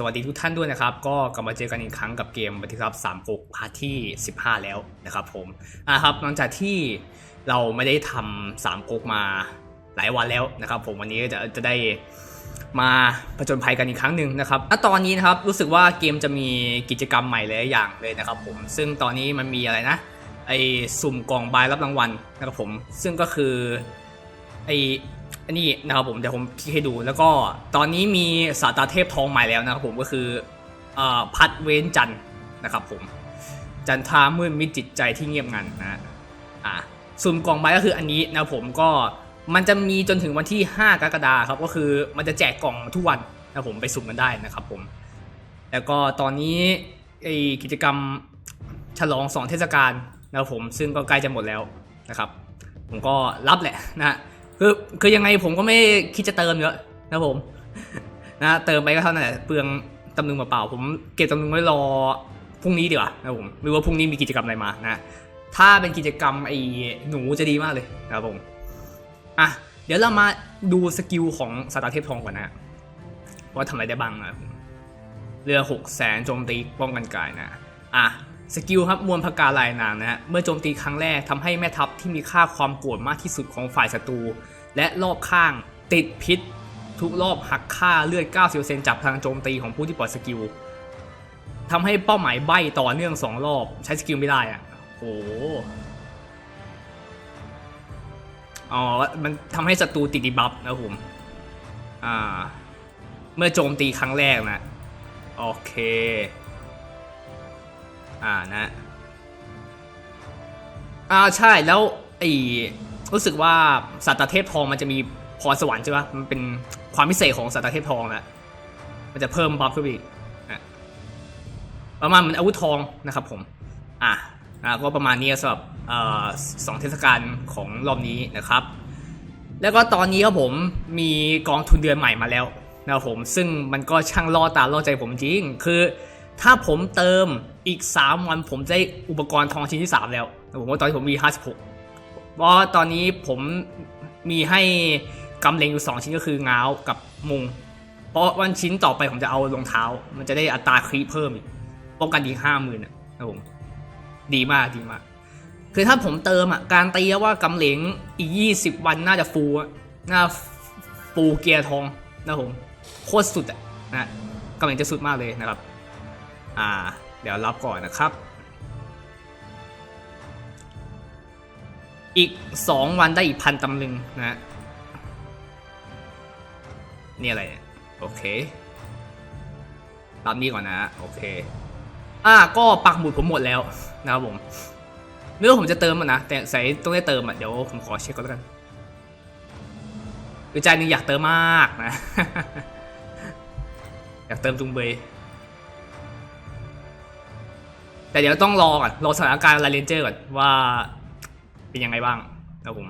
สวัสดีทุกท่านด้วยนะครับ ก็กลับมาเจอกันอีกครั้งกับเกมบัติครับสามกุกพาร์ทที่ 15 แล้วนะครับผมอะครับหลังจากที่เราไม่ได้ทำสามกุกมาหลายวันแล้วนะครับ ผมวันนี้จะจะได้มาผจญภัยกันอีกครั้งหนึ่งนะครับณตอนนี้นะครับรู้สึกว่าเกมจะมีกิจกรรมใหม่หลายอย่างเลยนะครับ ผมซึ่งตอนนี้มันมีอะไรนะไอสุ่มกล่องบายรับรางวัลนะครับผมซึ่งก็คือไอ อันนี้นะครับผมเดี๋ยวผมคลิกให้ดู แล้วก็ตอนนี้มีสาตราเทพทองใหม่แล้วนะครับผมก็คืออพัดเว้นจันนะครับผมจันทามืดมิจิตใจที่เงียบงันนะอ่าสุ่มกล่องใบก็คืออันนี้นะผมก็มันจะมีจนถึงวันที่ 5 กรกฎาคมครับก็คือมันจะแจกกล่องทุกวันนะครับผมไปสุ่มกันได้นะครับผมแล้วก็ตอนนี้ไอกิจกรรมฉลองสองเทศกาลนะผมซึ่งก็ใกล้จะหมดแล้วนะครับ ผมก็รับแหละนะฮะ คือคือยังไงผมก็ไม่คิดจะเติมเยอะนะผม นะเติมไปก็เท่านั้นแหละเปลืองตำลึงเปล่าผมเก็บตำลึงไว้รอพรุ่งนี้ดีกว่านะผมไม่ว่าพรุ่งนี้มีกิจกรรมอะไรมานะ ถ้าเป็นกิจกรรมไอ้หนูจะดีมากเลยนะผมอะเดี๋ยวเรามาดูสกิลของสตาร์เทพทองก่อนนะว่าทำอะไรได้บ้างนะเรือหกแสนโจมตีป้องกันกายนะอะสกิลครับมวลพกาลายนางนะฮะเมื่อโจมตีครั้งแรกทำให้แม่ทัพที่มีค่าความโกรธมากที่สุดของฝ่ายศัตรู และรอบข้างติดพิษ ทุกรอบหักค่าเลือด 90%จากพลังโจมตีของผู้ที่ปล่อยสกิลทำให้เป้าหมายใบต่อเนื่อง 2 รอบใช้สกิลไม่ได้อะโอ้โหอ๋อ มันทำให้ศัตรูติดดีบัฟนะผมอ่า เมื่อโจมตีครั้งแรกนะ โอเค อ่านะ อ่าใช่แล้วไอ รู้สึกว่าสัตว์เทพทองมันจะมีพรสวรรค์ใช่ปะมันเป็นความพิเศษของสัตว์เทพทองนะมันจะเพิ่มบัฟขึ้นไปอีกประมาณเหมือนอาวุธทองนะครับผม อะก็ประมาณนี้สำหรับออสองเทศกาลของรอบนี้นะครับ แล้วก็ตอนนี้ครับผมมีกองทุนเดือนใหม่มาแล้วนะครับผม ซึ่งมันก็ช่างล่อตาล่อใจผมจริง คือถ้าผมเติมอีก 3 วันผมจะได้อุปกรณ์ทองชิ้นที่ 3 แล้วนะผมว่าตอนนี้ผมมี 56 เพราะตอนนี้ผมมีให้กำเลงอยู่ 2 ชิ้นก็คือง้าวกับมุง เพราะวันชิ้นต่อไปผมจะเอารองเท้า มันจะได้อัตราครีเพิ่มอีกป้องกันอีกห้าหมื่นนะผมดีมากดีมาก คือถ้าผมเติมอะการตีว่ากำเลงอีก 20 วันน่าจะฟูน่าฟูเกียร์ทองนะผมโคตรสุดอะนะกำเลงจะสุดมากเลยนะครับ อ่า เดี๋ยวรับก่อนนะครับ อีก 2 วันได้อีกพันตำลึงนะฮะนี่อะไรเนี่ยโอเครับนี่ก่อนนะโอเค อ่าก็ปักหมุดผมหมดแล้วนะครับผมเรื่อผมจะเติมมันนะ แต่ใส่ต้องได้เติมอะเดี๋ยวผมขอเช็คก่อนแล้วกันคือใจนึงอยากเติมมากนะ อยากเติมจุงเบยแต่เดี๋ยวต้องรอก่อนรอสถานการณ์ลาเรนเจอร์ก่อนว่า เป็นยังไงบ้างนะผม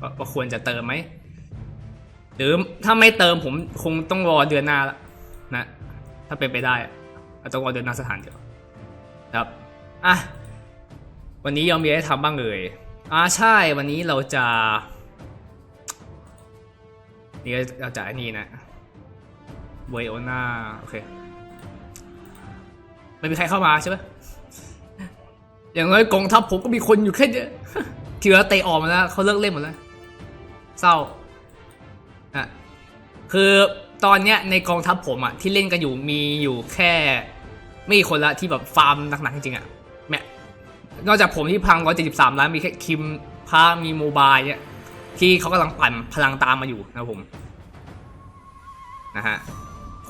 ว่าว่าควรจะเติมไหมหรือถ้าไม่เติมผมคงต้องรอเดือนหน้าละนะถ้าเป็นไปได้อาจจะรอเดือนหน้าสถานเดียวครับอะวันนี้ยังมีอะไรทำบ้างเอ่ยอ่าใช่วันนี้เราจะนี่เราจะนนี้นะเวโอนาโอเคไม่มีใครเข้ามาใช่ไหมอย่างน้อยกองทัพผมก็มีคนอยู่แค่เนี้ย ที่เหลือเตะออกมาแล้วเขาเลิกเล่นหมดแล้วเศร้าอะคือตอนเนี้ยในกองทัพผมอะที่เล่นกันอยู่มีอยู่แค่ไม่กี่คนละที่แบบฟาร์มหนักๆจริงๆอะแม่นอกจากผมที่พัง173ล้านมีแค่คิมพามีโมบายเนี่ยที่เขากำลังปั่นพลังตามมาอยู่นะผมนะฮะ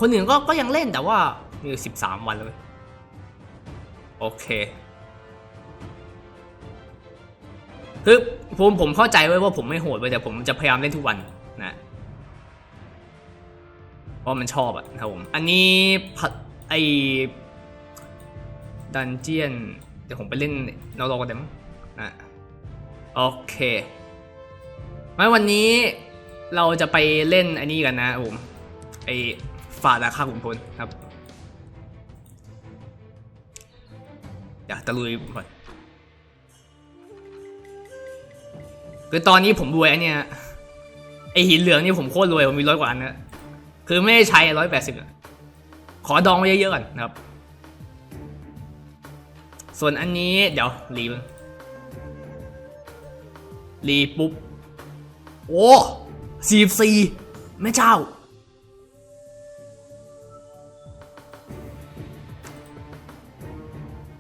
คนอื่นก็ก็ยังเล่นแต่ว่ามีอยู่13วันเลยโอเค คือผมผมเข้าใจไว้ว่าผมไม่โหดไว้ยแต่ผมจะพยายามเล่นทุกวันนะเพราะมันชอบอะนะครับผม อันนี้พัดไอดันเจียนเดี๋ยวผมไปเล่นนอรอกันเดี๋ยวมั้งนะโอเคไม่วันนี้เราจะไปเล่นอันนี้กันนะผมไอฝ่าราคาขุนพลครับ อยากตะลุยก่อน คือตอนนี้ผมรวยอันเนี้ยไอหินเหลืองนี่ผมโคตรรวยผมมีร้อยกว่าอันนะคือไม่ได้ใช้ร้อยแปดสิบขอดองไว้เยอะๆก่อนนะครับ ส่วนอันนี้เดี๋ยวรีบรีปุ๊บ โอ้สี่สี่แม่เจ้า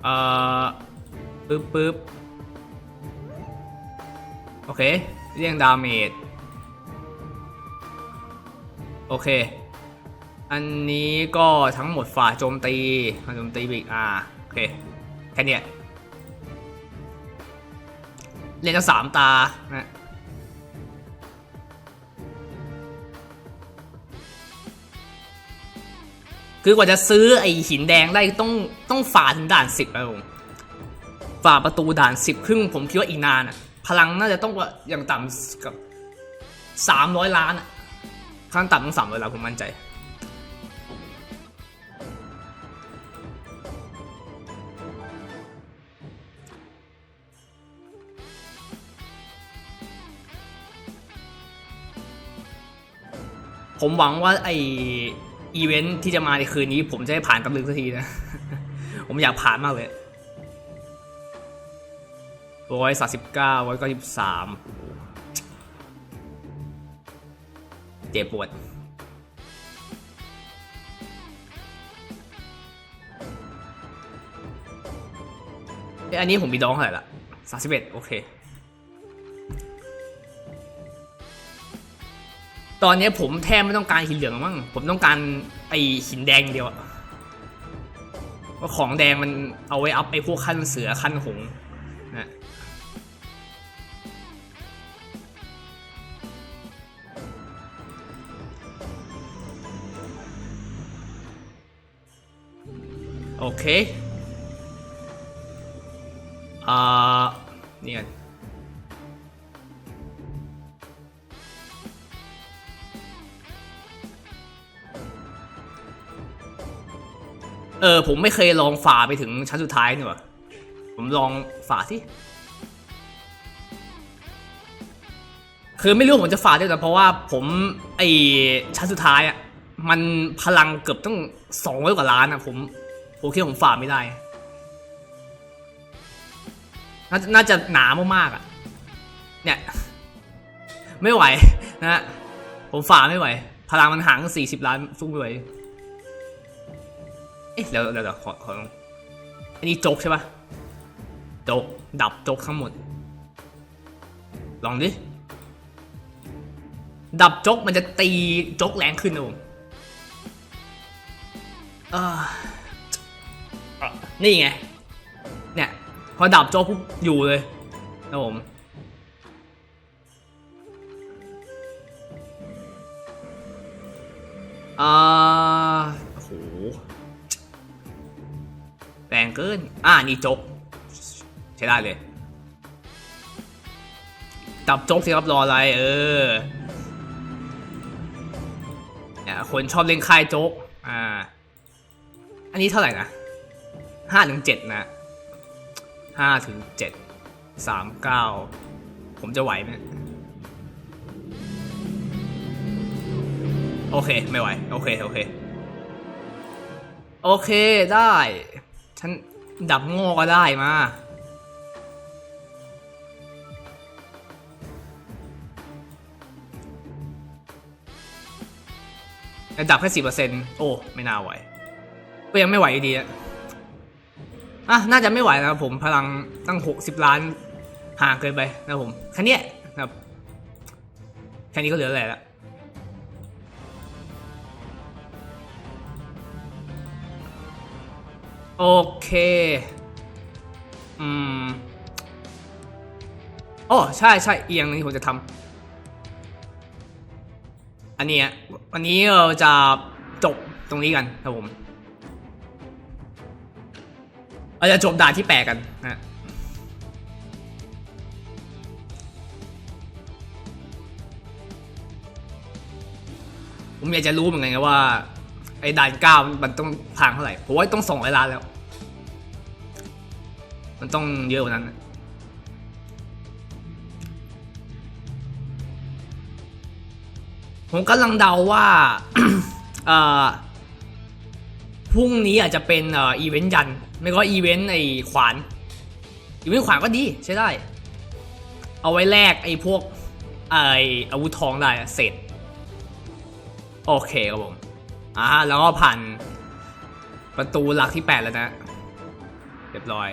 เอ่อปึ๊บปึ๊บ โอเค เรียงดาเมจ โอเค อันนี้ก็ทั้งหมดฝ่าโจมตีฝ่าโจมตีบีกอ่าโอเค แค่นี้ยเล่นทั้งสามตานะคือกว่าจะซื้อไอหินแดงได้ต้องต้องฝ่าถึงด่านสิบนะผมฝ่าประตูด่านสิบครึ่งผมคิดว่าอีกนานอะ พลังน่าจะต้องอย่างต่ำกับสามร้อยล้านอะขั้นต่ำต้องสามร้อยล้านผมมั่นใจ ผมหวังว่าไออีเวนท์ที่จะมาในคืนนี้ ผมจะได้ผ่านตำลึงสักทีนะ ผมอยากผ่านมากเลย ร้อยสามสิบเก้าร้อยเก้าสิบสามเจ็บปวดเอ้ยอันนี้ผมมีดองเท่าไหร่ละสามสิบเอ็ดโอเค ตอนนี้ผมแทบไม่ต้องการหินเหลืองมั้ง ผมต้องการไอหินแดงเดียวว่าของแดงมันเอาไว้อัพไอพวกขั้นเสือขั้นหง โอเคอ่านี่กันเออ ผมไม่เคยลองฝ่าไปถึงชั้นสุดท้ายนี่หว่าผมลองฝ่าที่คือไม่รู้ผมจะฝ่าได้แต่เพราะว่าผมไอชั้นสุดท้ายอะ มันพลังเกือบต้องสองร้อยกว่าล้านอะผม คิดว่าผมฝ่าไม่ได้น่าจะน่าจะหนามากๆอะ เนี่ย ไม่ไหวนะฮะ ผมฝ่าไม่ไหว พลังมันห่างสี่สิบล้านสู้ไม่ไหว เอ๊ะเดี๋ยวเดี๋ยวขอขอองอันนี้โจกใช่ปะโจกดับโจกทั้งหมด ลองดิ ดับโจกมันจะตีโจกแรงขึ้นนะผมอ่า นี่ไง เนี่ย พอดับโจกปุ๊บอยู่เลยนะผมอ่าโอ้โหแรงเกิน อ่า นี่จก ใช้ได้เลย ดับจกสิครับรออะไร เออเนี่ยคนชอบเล่นค่ายโจ๊กอ่า อันนี้เท่าไหร่นะ ห้าถึงเจ็ดนะห้าถึงเจ็ดสามเก้าผมจะไหวไหมโอเค ไม่ไหว โอเค โอเค โอเคได้ ฉันดับโง่ก็ได้มาแต่ดับแค่สิบเปอร์เซ็นต์โอ้ ไม่น่าไหว ก็ยังไม่ไหวอยู่ดีอะ อะน่าจะไม่ไหวนะครับผมพลังตั้งหกสิบล้านห่างเกินไปนะผมแค่นี้นะครับแค่นี้ก็เหลืออะไรล้วโอเค อืมโอ้ใช่ใช่เอียงนี้ผมจะทำอันนี้วันนี้เราจะจบตรงนี้กันครับผม เราจะจบด่านที่แปดกันนะผมอยากจะรู้เหมือนกันนะว่า ไอ้ด่านเก้ามันต้องทางเท่าไหร่ผมว่าต้องสองร้อยล้านแล้ว มันต้องเยอะกว่านั้นนะผมกำลังเดาว่าพรุ่งนี้อาจจะเป็นอีเวนต์ยัน ไม่ก็อีเวนต์ไอ้ขวาน อีเวนต์ขวานก็ดีใช้ได้ เอาไว้แลกไอ้พวกไอ้อาวุธทองได้เสร็จ โอเคครับผม อ่าแล้วก็ผ่านประตูหลักที่ 8 แล้วนะ เรียบร้อย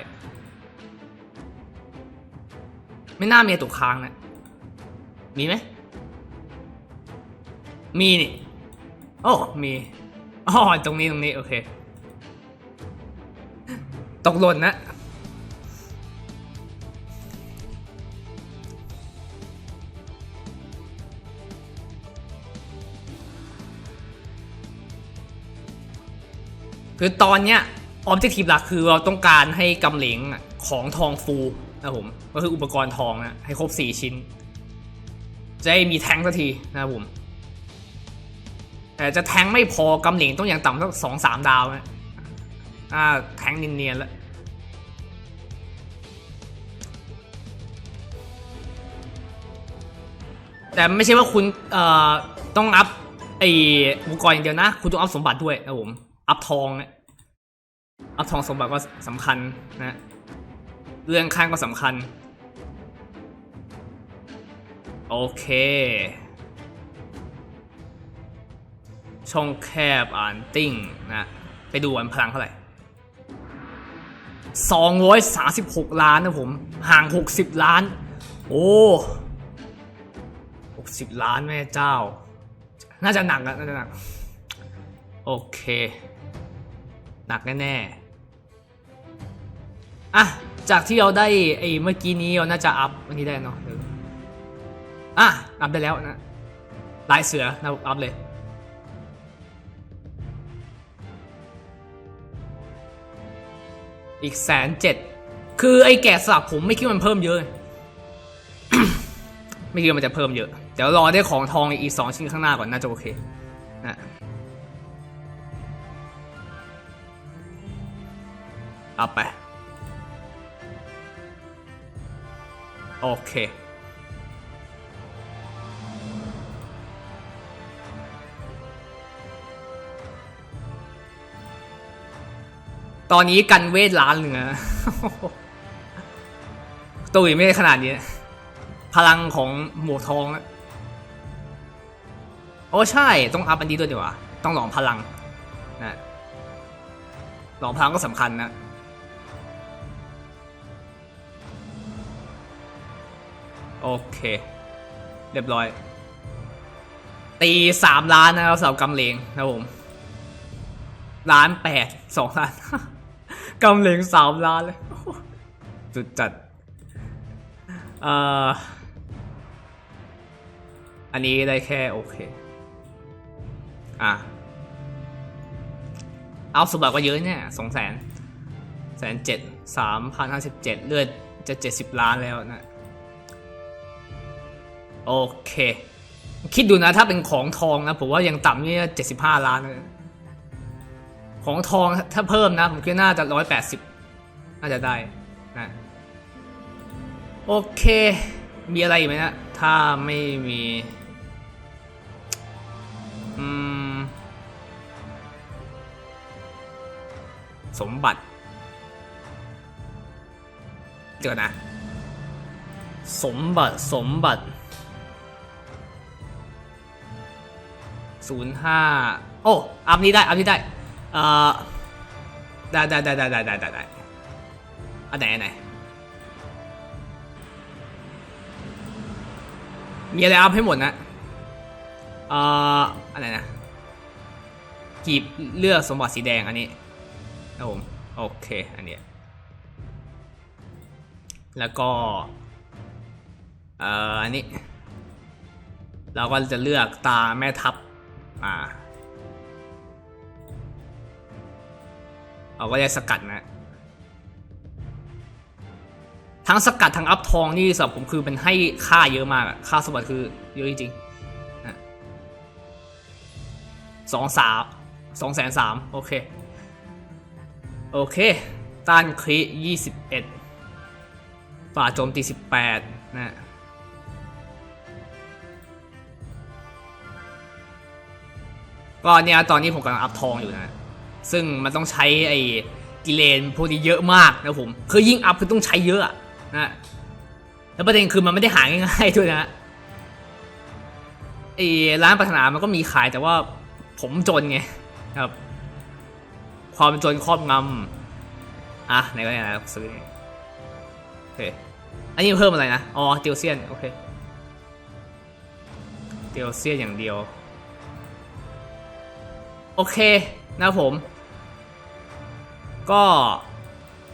ไม่น่ามีตกค้างนะ มีไหม มีนี่ โอ้ มีอ๋อตรงนี้ตรงนี้ โอเค ตกหล่นนะคือตอนเนี้ยออบเจกตีฟหลักคือเราต้องการให้กำเหลงของทองฟูนะผมก็คืออุปกรณ์ทองนะให้ครบ 4 ชิ้น จะได้มีแทงสักทีนะผมแต่จะแทงไม่พอกำเหลงต้องอย่างต่ำสักสองสามดาวนะ อ่าแทงเนียนๆแล้วแต่ไม่ใช่ว่าคุณเอ่อต้องอัพไอ้อุปกรณ์อย่างเดียวนะ คุณต้องอัพสมบัติด้วยนะผม อัพทองเนี่ยอัพทองสมบัติก็สำคัญนะ เรื่องข้างก็สำคัญ โอเค ช่องแคบอ่านติ้งนะ ไปดูอันพลังเท่าไหร่ 236 ล้านนะผม ห่าง 60 ล้าน โอ้60 ล้านแม่เจ้า น่าจะหนักอะน่าจะหนัก โอเค หนักแน่ๆอะ จากที่เราได้ไอ้เมื่อกี้นี้เราน่าจะอัพวันนี้ได้เนาะอะ อัพได้แล้วนะลายเสือนะอัพเลย อีกแสนเจ็ดคือไอ้แกะสลักผมไม่คิดมันเพิ่มเยอะ ไม่คิดว่ามันจะเพิ่มเยอะ เดี๋ยวรอได้ของทองอีกสองชิ้นข้างหน้าก่อนน่าจะโอเคนะเอาไป โอเค ตอนนี้กันเวทล้านหนึ่งอะตัวอีกไม่ได้ขนาดนี้ พลังของหมวกทองอะโอ้ใช่ต้องอัพอันนี้ด้วยดีกว่าต้องหลอมพลังนะหลอมพลังก็สำคัญนะโอเค เรียบร้อย ตีสามล้านนะครับสำหรับกำเลงนะผมล้านแปดสองล้าน กำเหลงสามล้านเลยจุดจัดอ่ออันนี้ได้แค่โอเค อะ เอาสมบัติก็เยอะเนี่ยสองแสนแสนเจ็ดสามพันห้าสิบเจ็ดเลือดจะเจ็ดสิบล้านแล้วนะ โอเค คิดดูนะถ้าเป็นของทองนะ ผมว่ายังต่ำนี่เจ็ดสิบห้าล้านเลย ของทองถ้าเพิ่มนะ ผมคิดน่าจะร้อยแปดสิบน่าจะได้นะโอเค มีอะไรอีกไหมนะ ถ้าไม่มีอืมสมบัติเดี๋ยวนะ สมบัติสมบัติศูนย์ห้าโอ้อัพนี้ได้ อัพนี้ได้ เอ่อได้ได้ได้ได้ได้ได้ได้อันไหนอันไหนมีอะไรอัพให้หมดนะเอ่ออะไรนะกีบเลือกสมบัติสีแดงอันนี้ครับผมโอเคอันเนี้ยแล้วก็เอ่ออันนี้ เราก็จะเลือกตาแม่ทัพอ่า เราก็จะสกัดนะ ทั้งสกัดทั้งอัพทองนี่สำหรับผมคือเป็นให้ค่าเยอะมากค่าสมบัติคือเยอะจริงสองสามสองแสนสามโอเค โอเค ต้านคริยี่สิบเอ็ดฝ่าโจมตีสิบแปดนะก็เนี่ยตอนนี้ผมกำลังอัพทองอยู่นะ ซึ่งมันต้องใช้ไอ้กิเลนพวกนี้เยอะมากนะผมคือยิ่งอัพคือต้องใช้เยอะนะแล้วประเด็นคือมันไม่ได้หาง่ายๆด้วยนะไอ้ร้านปรารถนามันก็มีขายแต่ว่าผมจนไงครับ ความจนครอบงำอะไหนก็ไหนนะซื้อโอเคอันนี้เพิ่มอะไรนะอ๋อเตียวเซียนโอเคเตียวเซียนอย่างเดียว โอเคนะผม ก็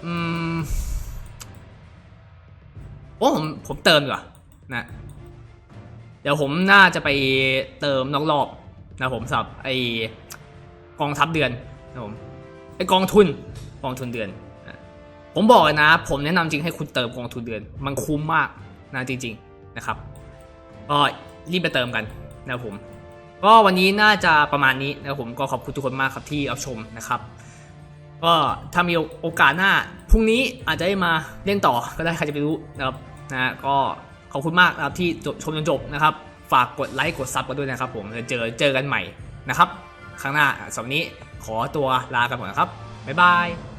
อืมโอ้ผมผมเติมดีกว่านะ เดี๋ยวผมน่าจะไปเติมนอกรอบนะผมสับไอกองทัพเดือนนะผมไอกองทุนกองทุนเดือนนะผมบอกเลยนะ ผมแนะนำจริงให้คุณเติมกองทุนเดือน มันคุ้มมากนะจริง ๆนะครับก็รีบไปเติมกันนะผม ก็วันนี้น่าจะประมาณนี้นะผมก็ขอบคุณทุกคนมากครับที่รับชมนะครับ ก็ถ้ามีโอกาสหน้าพรุ่งนี้อาจจะได้มาเล่นต่อก็ได้ใครจะไปรู้นะครับนะก็ขอบคุณมากนะครับที่ชมจนจบนะครับ ฝากกดไลค์กดซับกันด้วยนะครับผมเจอเจอกันใหม่นะครับ ครั้งหน้าสำหรับวันนี้ขอตัวลากันก่อนนะครับบ๊ายบาย